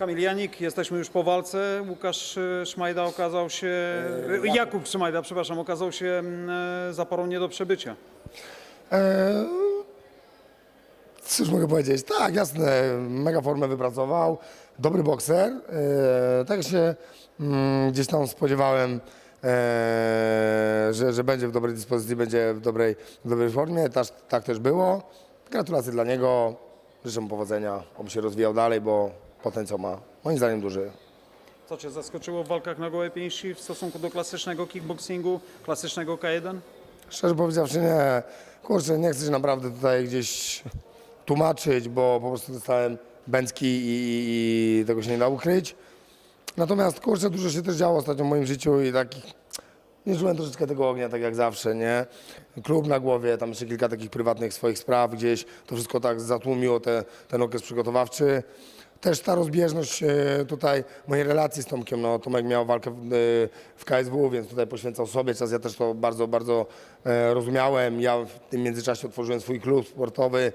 Kamil Janik, jesteśmy już po walce. Łukasz e, Szmajda okazał się, e, Jakub Szmajda, przepraszam, okazał się mm, e, zaporą nie do przebycia. Eee, cóż mogę powiedzieć? Tak, jasne, mega formę wypracował, dobry bokser. Eee, tak jak się mm, gdzieś tam spodziewałem, eee, że, że będzie w dobrej dyspozycji, będzie w dobrej, w dobrej formie. Tak, tak też było. Gratulacje dla niego, życzę mu powodzenia, oby się rozwijał dalej, bo potencjał ma moim zdaniem duży. Co Cię zaskoczyło w walkach na gołe pięści w stosunku do klasycznego kickboxingu, klasycznego K1? Szczerze powiedziawszy nie, kurczę, nie chcę się naprawdę tutaj gdzieś tłumaczyć, bo po prostu dostałem bęcki i, i, i tego się nie da ukryć. Natomiast kurczę, dużo się też działo ostatnio w moim życiu i takich, nie czułem troszeczkę tego ognia, tak jak zawsze, nie? Klub na głowie, tam jeszcze kilka takich prywatnych swoich spraw gdzieś, to wszystko tak zatłumiło te, ten okres przygotowawczy. Też ta rozbieżność e, tutaj mojej relacji z Tomkiem, no Tomek miał walkę w, e, w KSW, więc tutaj poświęcał sobie czas, ja też to bardzo, bardzo e, rozumiałem. Ja w tym międzyczasie otworzyłem swój klub sportowy,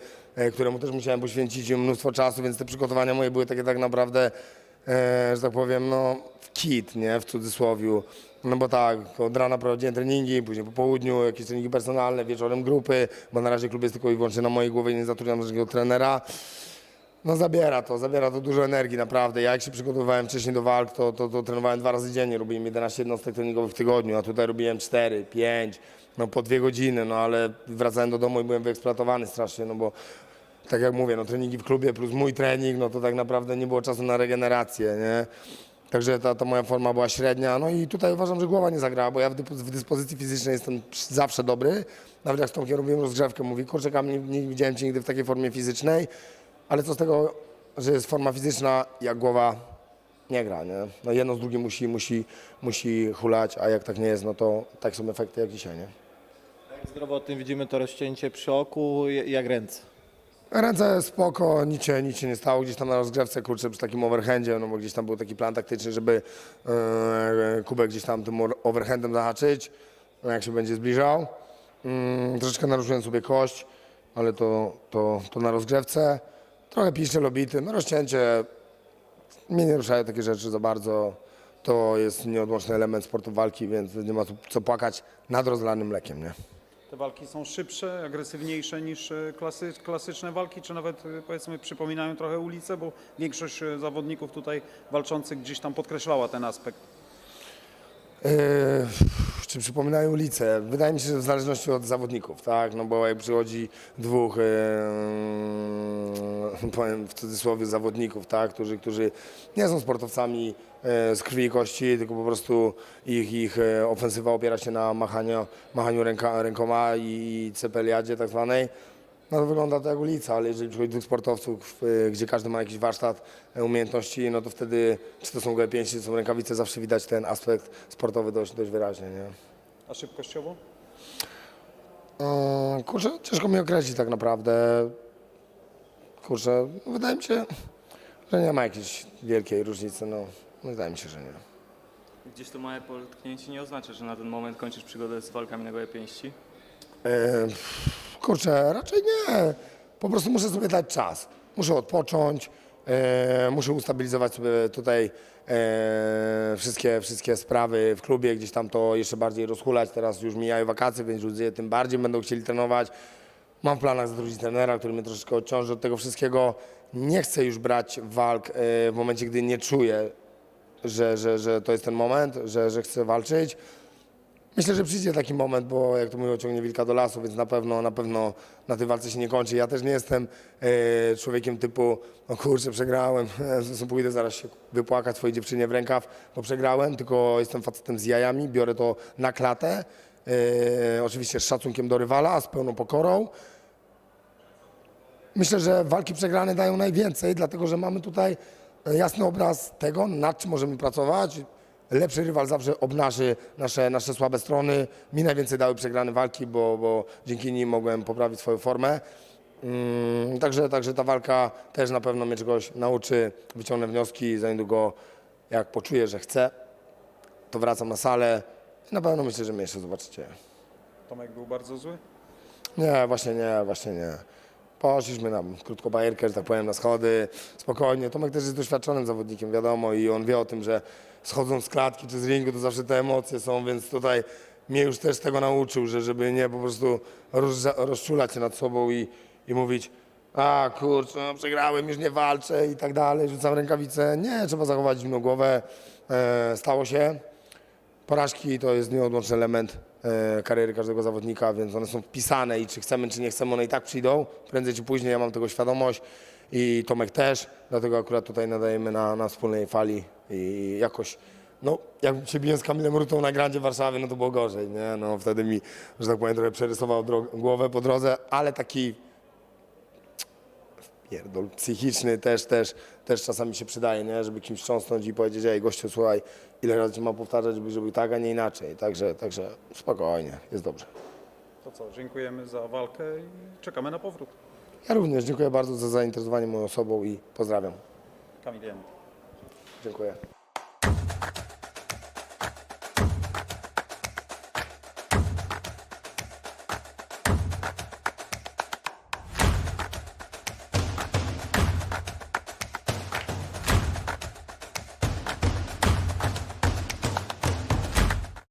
któremu też musiałem poświęcić mnóstwo czasu, więc te przygotowania moje były takie tak naprawdę, że tak powiem, no w kit, nie, w cudzysłowiu. No bo tak, od rana prowadziłem treningi, później po południu jakieś treningi personalne, wieczorem grupy, bo na razie klub jest tylko i wyłącznie na mojej głowie nie zatrudniam żadnego trenera. No zabiera to, zabiera to dużo energii naprawdę. Ja jak się przygotowywałem wcześniej do walk, to, to, to trenowałem dwa razy dziennie, robiłem 11 jednostek treningowych w tygodniu, a tutaj robiłem 4, 5, no po dwie godziny, no ale wracałem do domu i byłem wyeksploatowany strasznie, no bo tak jak mówię, no treningi w klubie plus mój trening, no to tak naprawdę nie było czasu na regenerację, nie? Także ta, ta moja forma była średnia, no i tutaj uważam, że głowa nie zagrała, bo ja w, dyspo- w dyspozycji fizycznej jestem zawsze dobry. Nawet jak z Tomkiem robiłem rozgrzewkę, mówi, kurczę, Kamil, nie, nie widziałem Cię nigdy w takiej formie fizycznej, ale co z tego, że jest forma fizyczna, jak głowa nie gra, nie? No jedno z drugim musi, musi, musi hulać, a jak tak nie jest, no to tak są efekty jak dzisiaj, nie? Jak zdrowotnym widzimy to rozcięcie przy oku, jak ręce. Ręce spoko, nic się, nic się nie stało. Gdzieś tam na rozgrzewce, kurczę, przy takim overhandzie, no bo gdzieś tam był taki plan taktyczny, żeby e, kubek gdzieś tam tym overhandem zahaczyć, no jak się będzie zbliżał. Mm, troszeczkę naruszyłem sobie kość, ale to, to, to na rozgrzewce. Trochę piszczel obity, no rozcięcie. Mnie nie ruszają takie rzeczy za bardzo. To jest nieodłączny element sportu walki, więc nie ma tu co płakać nad rozlanym mlekiem, nie? Te walki są szybsze, agresywniejsze niż e, klasy, klasyczne walki, czy nawet e, powiedzmy przypominają trochę ulicę, bo większość e, zawodników tutaj walczących gdzieś tam podkreślała ten aspekt. Yy, czy przypominają ulicę? Wydaje mi się, że w zależności od zawodników, tak? No bo jak przychodzi dwóch, yy, powiem w cudzysłowie, zawodników, tak? Którzy, którzy nie są sportowcami yy, z krwi i kości, tylko po prostu ich, ich yy, ofensywa opiera się na machaniu, machaniu ręka, rękoma i cepeliadzie tak zwanej. No to wygląda to jak ulica, ale jeżeli przychodzi dwóch sportowców, y, gdzie każdy ma jakiś warsztat, y, umiejętności, no to wtedy, czy to są gołe pięści, czy to są rękawice, zawsze widać ten aspekt sportowy dość, dość wyraźnie, nie? A szybkościowo? Yy, kurczę, ciężko mi określić tak naprawdę. Kurczę, no wydaje mi się, że nie ma jakiejś wielkiej różnicy, no. no wydaje mi się, że nie. Gdzieś to małe potknięcie nie oznacza, że na ten moment kończysz przygodę z walkami na gołe pięści. E, Kurczę, raczej nie. Po prostu muszę sobie dać czas. Muszę odpocząć, e, muszę ustabilizować sobie tutaj e, wszystkie, wszystkie sprawy w klubie, gdzieś tam to jeszcze bardziej rozhulać. Teraz już mijają wakacje, więc ludzie tym bardziej będą chcieli trenować. Mam w planach zatrudnić trenera, który mnie troszeczkę odciąży od tego wszystkiego. Nie chcę już brać walk e, w momencie, gdy nie czuję, że, że, że to jest ten moment, że, że chcę walczyć. Myślę, że przyjdzie taki moment, bo jak to mówią, ciągnie wilka do lasu, więc na pewno, na pewno na tej walce się nie kończy. Ja też nie jestem e, człowiekiem typu, no kurczę, przegrałem, Jezu, pójdę zaraz się wypłakać swojej dziewczynie w rękaw, bo przegrałem, tylko jestem facetem z jajami, biorę to na klatę, e, oczywiście z szacunkiem do rywala, z pełną pokorą. Myślę, że walki przegrane dają najwięcej, dlatego że mamy tutaj e, jasny obraz tego, nad czym możemy pracować. Lepszy rywal zawsze obnaży nasze, nasze słabe strony. Mi najwięcej dały przegrane walki, bo, bo dzięki nim mogłem poprawić swoją formę. Mm, także, także ta walka też na pewno mnie czegoś nauczy, wyciągnę wnioski i za niedługo, jak poczuję, że chcę, to wracam na salę i na pewno myślę, że mnie jeszcze zobaczycie. Tomek był bardzo zły. Nie, właśnie nie, właśnie nie. Poszliśmy na krótką bajerkę, że tak powiem, na schody, spokojnie. Tomek też jest doświadczonym zawodnikiem, wiadomo, i on wie o tym, że schodząc z klatki czy z ringu, to zawsze te emocje są, więc tutaj mnie już też tego nauczył, że żeby nie po prostu rozczulać się nad sobą i, i mówić a kurczę, no, przegrałem, już nie walczę i tak dalej, rzucam rękawice. Nie, trzeba zachować zimną głowę. E, stało się. Porażki to jest nieodłączny element kariery każdego zawodnika, więc one są wpisane i czy chcemy, czy nie chcemy, one i tak przyjdą. Prędzej czy później ja mam tego świadomość i Tomek też, dlatego akurat tutaj nadajemy na, na wspólnej fali i jakoś, no jak się biłem z Kamilem Rutą na Grandzie Warszawy, no to było gorzej, nie? No wtedy mi, że tak powiem, trochę przerysował głowę po drodze, ale taki pierdol psychiczny też, też, też czasami się przydaje, nie? żeby kimś trząsnąć i powiedzieć, ej gościu, słuchaj, ile razy ci mam powtarzać, żeby zrobił tak, a nie inaczej. Także, także spokojnie, jest dobrze. To co, dziękujemy za walkę i czekamy na powrót. Ja również dziękuję bardzo za zainteresowanie moją osobą i pozdrawiam. Kamil. Dziękuję.